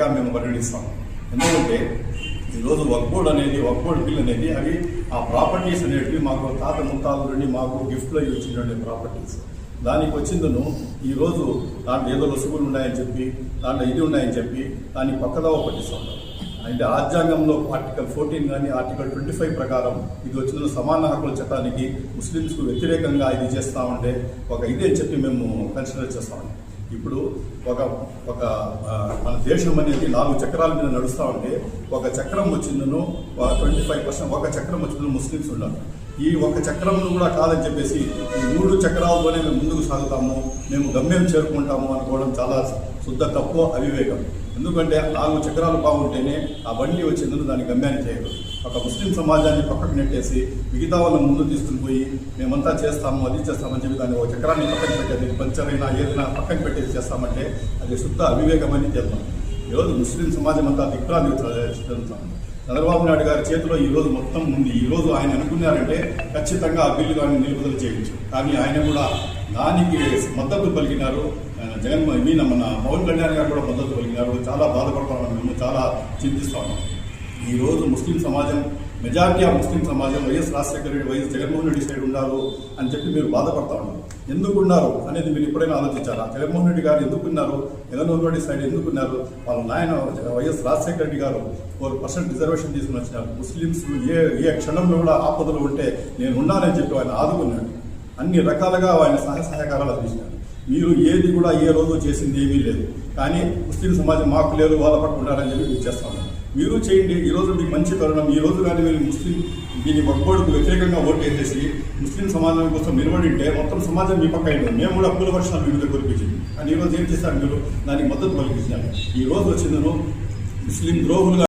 గా మేము పరిగణిస్తాం ఎందుకంటే ఈరోజు వర్క్బోర్డ్ అనేది వర్క్బోర్డ్ బిల్ అనేది అవి ఆ ప్రాపర్టీస్ అనేటివి మాకు తాత ముత్తాల నుండి మాకు గిఫ్ట్లో ఇచ్చినటువంటి ప్రాపర్టీస్ దానికి వచ్చిందను ఈరోజు దాంట్లో ఏదో లొసుగులు ఉన్నాయని చెప్పి దాంట్లో ఇది ఉన్నాయని చెప్పి దాన్ని పక్కదవ పట్టిస్తుంటాం అంటే రాజ్యాంగంలో ఆర్టికల్ ఫోర్టీన్ కానీ ఆర్టికల్ ట్వంటీ ఫైవ్ ప్రకారం ఇది వచ్చిన సమాన హక్కుల చట్టానికి ముస్లింస్కు వ్యతిరేకంగా ఇది చేస్తామంటే ఒక ఇదే అని చెప్పి మేము కన్సిడర్ చేస్తామండి ఇప్పుడు ఒక ఒక మన దేశం అనేది నాలుగు చక్రాల మీద నడుస్తూ ఉంటే ఒక చక్రం వచ్చిందను ట్వంటీ ఫైవ్ పర్సెంట్ ఒక చక్రం వచ్చిందని ముస్లిమ్స్ ఉన్నారు ఈ ఒక చక్రంలో కూడా కాదని చెప్పేసి ఈ మూడు చక్రాలతోనే మేము ముందుకు సాగుతాము మేము గమ్యం చేరుకుంటాము అనుకోవడం చాలా శుద్ధ తప్పు అవివేకం. ఎందుకంటే నాలుగు చక్రాలు బాగుంటేనే ఆ బండి వచ్చిందని దాన్ని గమ్యాన్ని చేయగలరు ఒక ముస్లిం సమాజాన్ని పక్కకు నెట్టేసి మిగతా వాళ్ళని ముందు తీసుకుని పోయి మేమంతా చేస్తాము అది చేస్తామని చెప్పి దాన్ని ఒక చక్రాన్ని పక్కన పెట్టేది పంచర్ అయినా ఏదైనా పక్కన పెట్టేసి చేస్తామంటే అది శుద్ధ అవివేకం అని ఈరోజు ముస్లిం సమాజం అంతా దిగ్భ్రాంతి చెందుతాం చంద్రబాబు నాయుడు గారి చేతిలో ఈరోజు మొత్తం ఉంది. ఈరోజు ఆయన అనుకున్నారంటే ఖచ్చితంగా ఆ బిల్లు కానీ నిలుపుదల చేయవచ్చు కానీ ఆయన కూడా దానికి మద్దతు పలికినారు. జగన్ మీన మన పవన్ కళ్యాణ్ గారు కూడా మద్దతు పలికినారు. చాలా బాధపడుతున్నాం మేము చాలా చింతిస్తా. ఉన్నాం ఈ రోజు ముస్లిం సమాజం మెజారిటీ ఆఫ్ ముస్లిం సమాజం YS Rajasekhara Reddy YS Jaganmohan Reddy side ఉన్నారు అని చెప్పి మీరు బాధపడతా ఉన్నారు. ఎందుకు ఉన్నారు అనేది మీరు ఎప్పుడైనా ఆలోచించారా? జగన్మోహన్ రెడ్డి గారు ఎందుకున్నారు జగన్మోహన్ రెడ్డి సైడ్ ఎందుకున్నారు వాళ్ళ నాయన వైఎస్ రాజశేఖర రెడ్డి గారు ఫోర్ పర్సెంట్ రిజర్వేషన్ తీసుకుని వచ్చినారు. ముస్లిమ్స్ ఏ ఏ క్షణంలో కూడా ఆపదలు ఉంటే నేను ఉన్నానని చెప్పి ఆయన ఆదుకున్నాడు. అన్ని రకాలుగా ఆయన సహాయ సహకారాలు అందించినారు మీరు ఏది కూడా ఏ రోజు చేసింది ఏమీ లేదు. కానీ ముస్లిం సమాజం మాకు లేదు వాళ్ళ పట్టుకుంటారని ఉండాలని చెప్పి మీరు మీరు చేయండి ఈ రోజు మీకు మంచి తరుణం ఈ రోజు కానీ మీరు ముస్లిం దీని ఒక్కోడుకు వ్యతిరేకంగా ఓటు వేసేసి ముస్లిం సమాజం కోసం నిలబడింటే మొత్తం సమాజం మీ పక్క అయింది. మేము కూడా అప్పుల వర్షాలు వివిధ కురిపించింది కానీ ఈరోజు రోజు ఏం చేశారు మీరు? దానికి మద్దతు పలికించినారు ఈ రోజు వచ్చిందను ముస్లిం ద్రోహులుగా